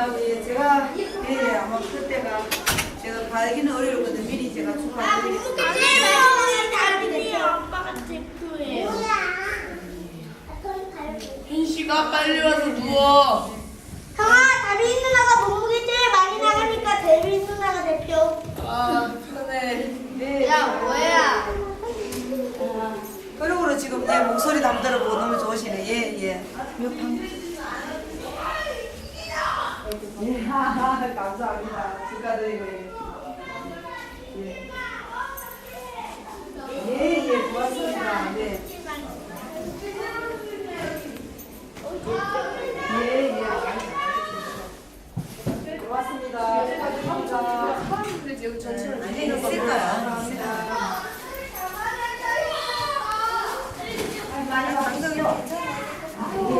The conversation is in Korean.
제가 제가 가기는 어려웠거든 미리 제가 축하드리겠습니다. 현씨가 빨리 와서 누워. 형아, 다빈 누나가 몸무게 제일 많이 나가니까 데빈 누나가 대표. 아, 편해. 네. 야, 뭐야? 그러고는 지금 내 목소리도 한번 들어 보고 너무 좋으시네. 예, 예. 몇 방? 예, 감사합니다. 축하드리고요. 예. 예, 예, 고맙습니다. 네. 예, 예, 고맙습니다. 축하드립니다. 근데 여기 아니, 있을 거야. 있을 거야. 많이 괜찮아.